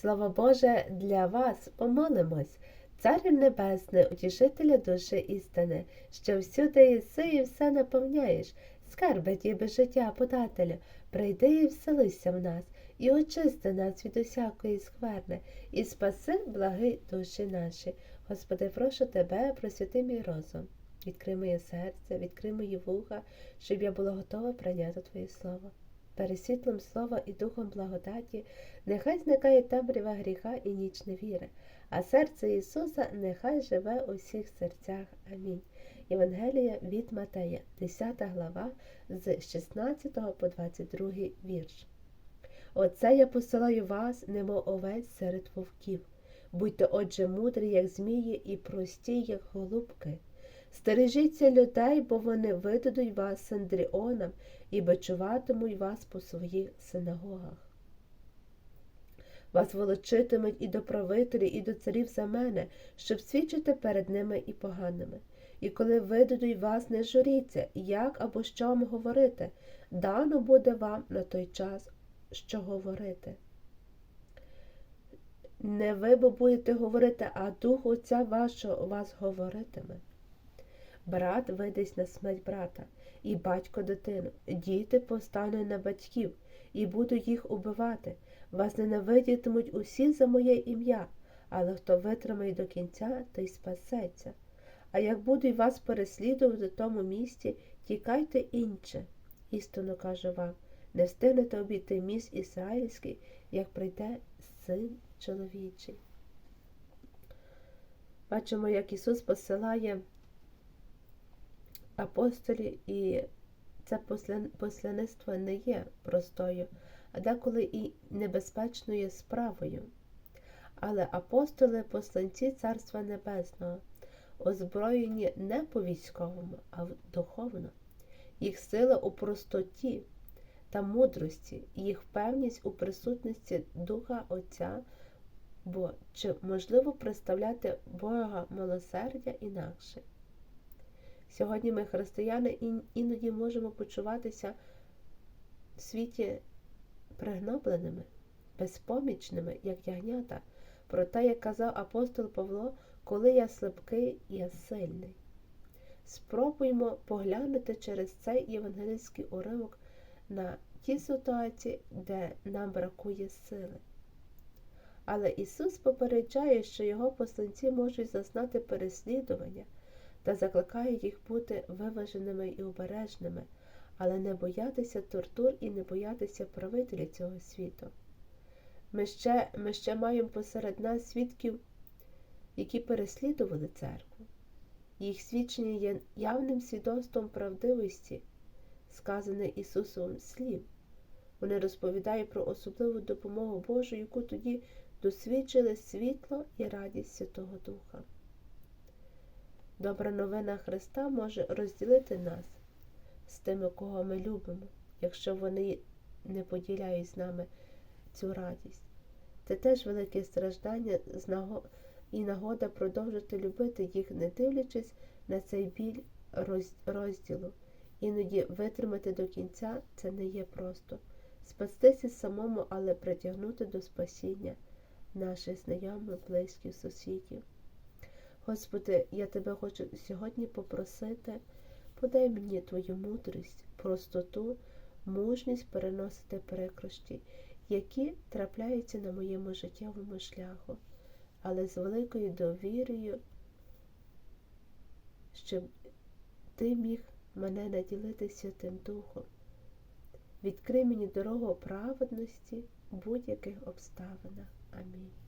Слава Боже, для вас помолимось, Царю Небесне, утішителя душі істини, що всюди єси і все наповняєш, скарби діби життя подателю, прийди і вселися в нас, і очисти нас від усякої скверни, і спаси благи душі наші. Господи, прошу тебе, просвіти мій розум. Відкрий моє серце, відкрий мої вуха, щоб я була готова прийняти Твоє Слово. Пересвітлом слова і духом благодаті, нехай зникає темрява гріха і ніч невіри, а серце Ісуса нехай живе у всіх серцях. Амінь. Євангелія від Матея, 10 глава, з 16 по 22 вірш. Оце я посилаю вас, немов овець серед вовків. Будьте, отже, мудрі, як змії, і прості, як голубки. Стережіться людей, бо вони видадуть вас сандріонам і бичуватимуть вас по своїх синагогах. Вас волочитимуть і до правителів, і до царів за мене, щоб свідчити перед ними і поганими. І коли видадуть вас, не журіться, як або що вам говорити, дано буде вам на той час, що говорити. Не ви бо будете говорити, а дух Отця вашого вас говоритиме. Брат видасть на смерть брата, і батько дитину, діти повстануть на батьків, і будуть їх убивати. Вас ненавидітимуть усі за моє ім'я, але хто витримає до кінця, той спасеться. А як будуть вас переслідувати в тому місці, тікайте інше. Істинно кажу вам, не встигнете обійти міст ізраїльський, як прийде син чоловічий. Бачимо, як Ісус посилає апостолі, і це послаництво не є простою, а деколи і небезпечною справою. Але апостоли посланці Царства Небесного, озброєні не по військовому, а духовно. Їх сила у простоті та мудрості, їх певність у присутності Духа Отця, бо чи можливо представляти Бога милосердя інакше? Сьогодні ми, християни, іноді можемо почуватися в світі пригнобленими, безпомічними, як ягнята, про те, як казав апостол Павло, коли я слабкий, я сильний. Спробуємо поглянути через цей євангельський уривок на ті ситуації, де нам бракує сили. Але Ісус попереджає, що Його посланці можуть зазнати переслідування та закликає їх бути виваженими і обережними, але не боятися тортур і не боятися правителів цього світу. Ми ще, ми ще маємо посеред нас свідків, які переслідували церкву. Їх свідчення є явним свідоцтвом правдивості, сказане Ісусом слів. Вони розповідають про особливу допомогу Божу, яку тоді досвідчили світло і радість Святого Духа. Добра новина Христа може розділити нас з тими, кого ми любимо, якщо вони не поділяють з нами цю радість. Це теж велике страждання і нагода продовжити любити їх, не дивлячись на цей біль розділу. Іноді витримати до кінця це не є просто. Спастися самому, але притягнути до спасіння наших знайомих, близьких, сусідів. Господи, я тебе хочу сьогодні попросити, подай мені Твою мудрість, простоту, мужність переносити прикрощі, які трапляються на моєму життєвому шляху, але з великою довірою, щоб Ти міг мене наділити Святим Духом. Відкрий мені дорогу праведності в будь-яких обставинах. Амінь.